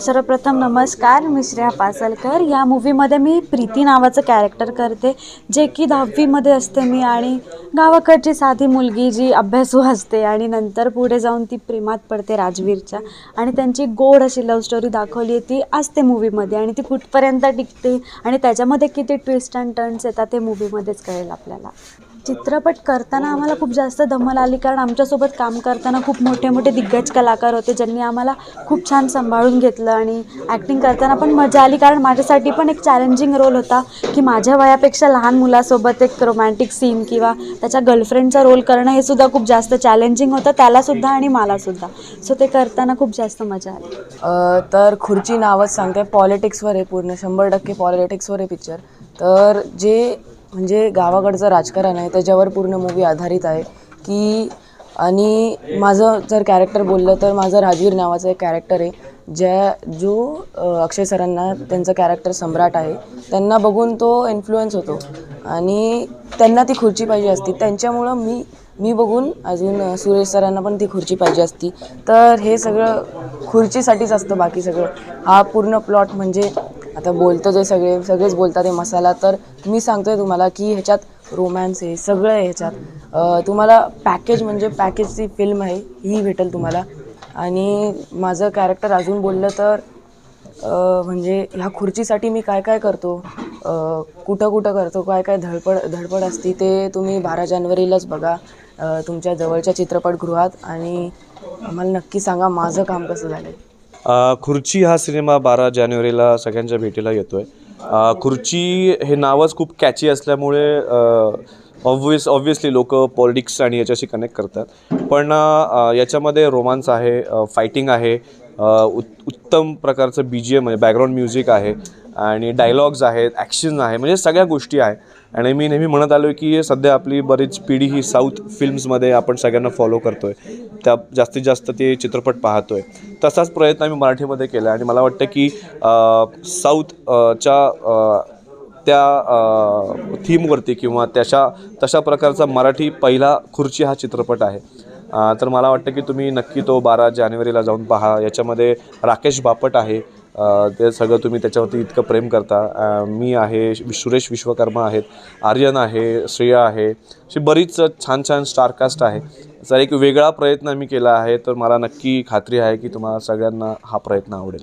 सर्वप्रथम नमस्कार मी श्रेया पासलकर. या मूवीमध्ये मी प्रीती नावाचं कॅरेक्टर करते जे की दहावीमध्ये असते मी आणि गावाकडची साधी मुलगी जी अभ्यासू असते आणि नंतर पुढे जाऊन ती प्रेमात पडते राजवीरच्या. आणि त्यांची गोड अशी लव्ह स्टोरी दाखवली आहे ती असते मूवीमध्ये आणि ती कुठपर्यंत टिकते आणि त्याच्यामध्ये किती ट्विस्ट अँड टर्न्स येतात ते मूवीमध्येच कळेल आपल्याला. चित्रपट करताना आम्हाला खूप जास्त धमाल आली कारण आमच्यासोबत काम करताना खूप मोठे मोठे दिग्गज कलाकार होते ज्यांनी आम्हाला खूप छान सांभाळून घेतलं आणि ॲक्टिंग करताना पण मजा आली कारण माझ्यासाठी पण एक चॅलेंजिंग रोल होता की माझ्या वयापेक्षा लहान मुलासोबत एक रोमॅन्टिक सीन किंवा त्याच्या गर्लफ्रेंडचा रोल करणं हे सुद्धा खूप जास्त चॅलेंजिंग होतं त्यालासुद्धा आणि मलासुद्धा सो ते करताना खूप जास्त मजा आली. तर खुर्ची नावच सांगते पॉलिटिक्सवर आहे पूर्ण शंभर टक्के पॉलिटिक्सवर आहे पिक्चर तर जे म्हणजे गावाकडचं राजकारण आहे त्याच्यावर पूर्ण मूवी आधारित आहे की आणि माझं जर कॅरेक्टर बोललं तर माझं राजवीर नावाचं एक कॅरेक्टर आहे ज्या जो अक्षय सरांना त्यांचं कॅरेक्टर सम्राट आहे त्यांना बघून तो इन्फ्लुएन्स होतो. आणि त्यांना ती खुर्ची पाहिजे असती. त्यांच्यामुळं मी मी बघून अजून सुरेश सरांना पण ती खुर्ची पाहिजे असती. तर हे सगळं खुर्चीसाठीच असतं बाकी सगळं. हा पूर्ण प्लॉट म्हणजे आता बोलतो जे सगळे सगळेच बोलतात हे मसाला तर मी सांगतोय तुम्हाला की ह्याच्यात रोमॅन्स आहे सगळं आहे ह्याच्यात. तुम्हाला पॅकेज म्हणजे पॅकेजची फिल्म आहे ही भेटेल तुम्हाला. आणि माझं कॅरेक्टर अजून बोललं तर म्हणजे ह्या खुर्चीसाठी मी काय काय करतो? कुठं कुठं करतो? काय काय धडपड धडपड असती ते तुम्ही बारा जानेवारीलाच बघा. तुमच्या जवळच्या चित्रपटगृहात. आणि आम्हाला नक्की सांगा माझं काम कसं झालं आहे खुर्ची हा सिनेमा बारा जानेवारीला सगळ्यांच्या भेटीला येतो आहे खुर्ची हे नावच खूप कॅची असल्यामुळे ऑब्विस ऑब्वियसली लोक पॉलिटिक्स आणि याच्याशी कनेक्ट करतात. पण याच्यामध्ये रोमांस आहे फायटिंग आहे उत्तम प्रकारचं बी जी एम आहे बॅकग्राऊंड म्युझिक आहे आणि डायलॉग्स आहेत ॲक्शन आहे म्हणजे सगळ्या गोष्टी आहे. आणि मी नेहमी म्हणत आलो आहे की सध्या आपली बरीच पिढी ही साऊथ फिल्म्समध्ये आपण सगळ्यांना फॉलो करतो आहे त्या जास्तीत जास्त ते चित्रपट पाहतो आहे तसाच प्रयत्न आम्ही मराठीमध्ये केला आणि मला वाटतं की साऊथच्या त्या थीमवरती किंवा त्याच्या तशा प्रकारचा मराठी पहिला खुर्ची हा चित्रपट आहे. तर मला वाटतं की तुम्ही नक्की तो बारा जानेवारीला जाऊन पहा. याच्यामध्ये राकेश बापट आहे. ते सगळं तुम्ही त्याच्यावरती इतकं प्रेम करता. मी आहे सुरेश विश्वकर्मा आहेत आर्यन आहे श्रेया आहे अशी बरीच छान छान स्टारकास्ट आहे. जर एक वेगळा प्रयत्न मी केला आहे तर मला नक्की खात्री आहे की तुम्हाला सगळ्यांना हा प्रयत्न आवडेल.